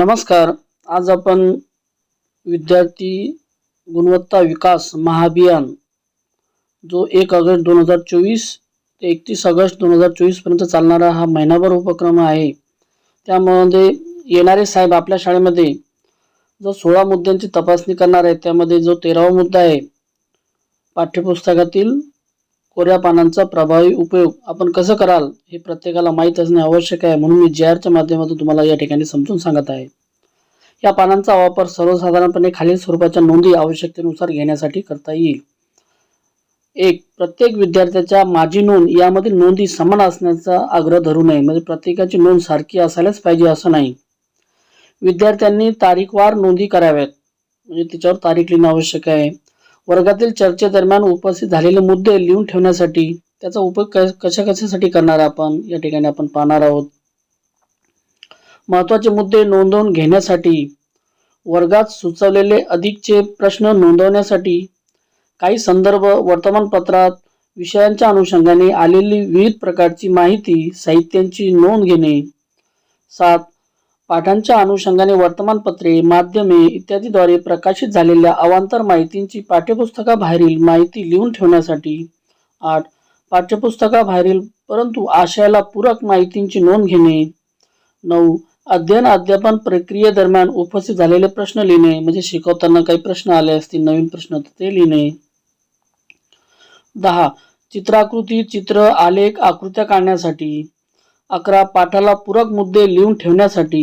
नमस्कार. आज आपण विद्यार्थी गुणवत्ता विकास महाअभियान जो एक ऑगस्ट दोन हजार चोवीस ते एकतीस ऑगस्ट दोन हजार चोवीसपर्यंत चालणारा हा महिनाभर उपक्रम आहे. त्यामध्ये येणारे साहेब आपल्या शाळेमध्ये जो सोळा मुद्द्यांची तपासणी करणार आहे त्यामध्ये जो तेरावा मुद्दा आहे पाठ्यपुस्तकातील कोऱ्या पानांचा प्रभावी उपयोग आपण कसं कराल हे प्रत्येकाला माहीत असणे आवश्यक आहे म्हणून मी जे आरच्या माध्यमातून तुम्हाला या ठिकाणी समजून सांगत आहे. या पानांचा वापर सर्वसाधारणपणे खालील स्वरूपाच्या नोंदी आवश्यकतेनुसार घेण्यासाठी करता येईल. एक प्रत्येक विद्यार्थ्याच्या माझी नोंद यामधील नोंदी समान असण्याचा आग्रह धरू नये म्हणजे प्रत्येकाची नोंद सारखी असायलाच पाहिजे असं नाही. विद्यार्थ्यांनी तारीखवार नोंदी कराव्यात म्हणजे तिच्यावर तारीख लिहिणं आवश्यक आहे. वर्गातील चर्चेदरम्यान उपस्थित झालेले मुद्दे लिहून ठेवण्यासाठी त्याचा उपयोग क- कशा कशासाठी करणार आपण? या ठिकाणी आपण पाहणार आहोत. महत्त्वाचे मुद्दे नोंदवून घेण्यासाठी वर्गात सुचवलेले अधिकचे प्रश्न नोंदवण्यासाठी काही संदर्भ वर्तमानपत्रात विषयांच्या अनुषंगाने आलेली विविध प्रकारची माहिती साहित्यांची नोंद घेणे. सात पाठांच्या अनुषंगाने वर्तमानपत्रे माध्यमे इत्यादीद्वारे प्रकाशित झालेल्या अवांतर माहितींची पाठ्यपुस्तकाबाहेरील माहिती लिहून ठेवण्यासाठी. आठ. पाठ्यपुस्तकाबाहेरील परंतु आशयाला पूरक माहितींची नोंद घेणे. नऊ. अध्ययन अध्यापन प्रक्रियेदरम्यान उपस्थित झालेले प्रश्न लिहिणे म्हणजे शिकवताना काही प्रश्न आले असतील नवीन प्रश्न तर ते लिहिणे. दहा. चित्राकृती चित्र आलेख आकृत्या काढण्यासाठी. अकरा पाठाला पूरक मुद्दे लिहून ठेवण्यासाठी.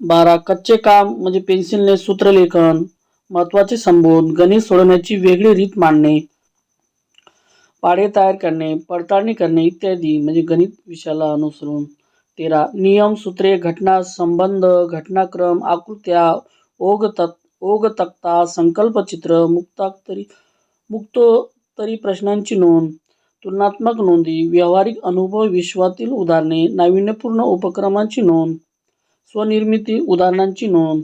बारा कच्चे काम म्हणजे पेन्सिलने सूत्रलेखन महत्त्वाचे संबोध गणित सोडवण्याची वेगळी रीत मांडणे पाढे तयार करणे पडताळणी करणे इत्यादी म्हणजे गणित विषयाला अनुसरून. तेरा नियम सूत्रे घटना संबंध घटनाक्रम आकृत्या ओघ तत् ओघ तक्ता संकल्पचित्र मुक्तातरी मुक्त तरी प्रश्नांची नोंद तुलनात्मक नोंदी व्यावहारिक अनुभव विश्वातील उदाहरणे नाविन्यपूर्ण उपक्रमांची नोंद स्वनिर्मिती उदाहरणांची नोंद.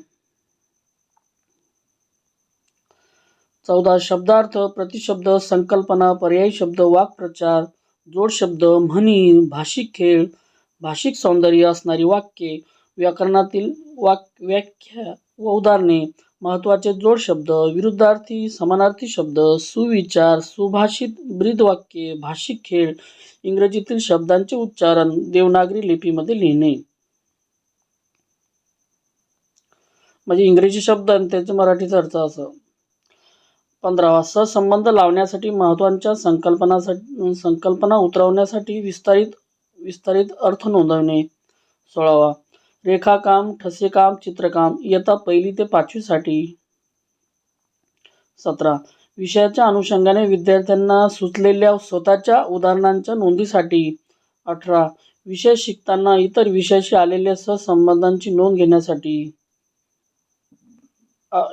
चौदा शब्दार्थ प्रतिशब्द संकल्पना पर्यायी शब्द वाक्प्रचार जोड शब्द म्हणी भाषिक खेळ भाषिक सौंदर्य असणारी वाक्ये व्याकरणातील वाक व्याख्या व उदाहरणे महत्त्वाचे जोड शब्द विरुद्धार्थी समानार्थी शब्द सुविचार सुभाषित ब्रीदवाक्ये भाषिक खेळ इंग्रजीतील शब्दांचे उच्चारण देवनागरी लिपीमध्ये लिहिणे. म्हणजे इंग्रजी शब्द आणि त्याचे मराठीचा अर्थ असं. पंधरावा सहसंबंध लावण्यासाठी महत्त्वाच्या संकल्पनासाठी संकल्पना उतरवण्यासाठी विस्तारित विस्तारित अर्थ नोंदवणे. सोळावा रेखाकाम ठसेकाम चित्रकाम इयत्ता पहिली ते पाचवीसाठी सतरा. विषयाच्या अनुषंगाने विद्यार्थ्यांना सुचलेल्या स्वतःच्या उदाहरणांच्या नोंदीसाठी. अठरा. विषय शिकताना इतर विषयाशी आलेल्या सहसंबंधांची नोंद घेण्यासाठी.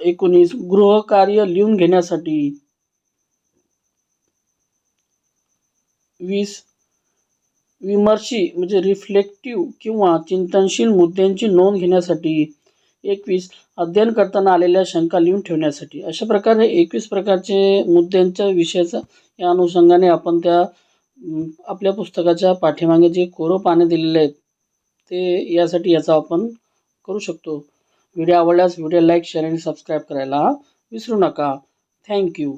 एकोणीस. गृहकार्य लिहून घेण्यासाठी. वीस. विमर्शी म्हणजे रिफ्लेक्टिव्ह किंवा चिंतनशील मुद्द्यांची नोंद घेण्यासाठी एकवीस अध्ययन करताना आलेल्या शंका लिहून ठेवण्यासाठी. अशा प्रकारे एकवीस प्रकारचे मुद्द्यांच्या विषयाचा या अनुषंगाने आपण त्या आपल्या पुस्तकाच्या पाठीमागे जे कोरो पाने दिलेले आहेत ते यासाठी याचा आपण करू शकतो. व्हिडिओ आवडल्यास व्हिडिओ लाईक शेअर आणि सबस्क्राईब करायला विसरू नका. थँक्यू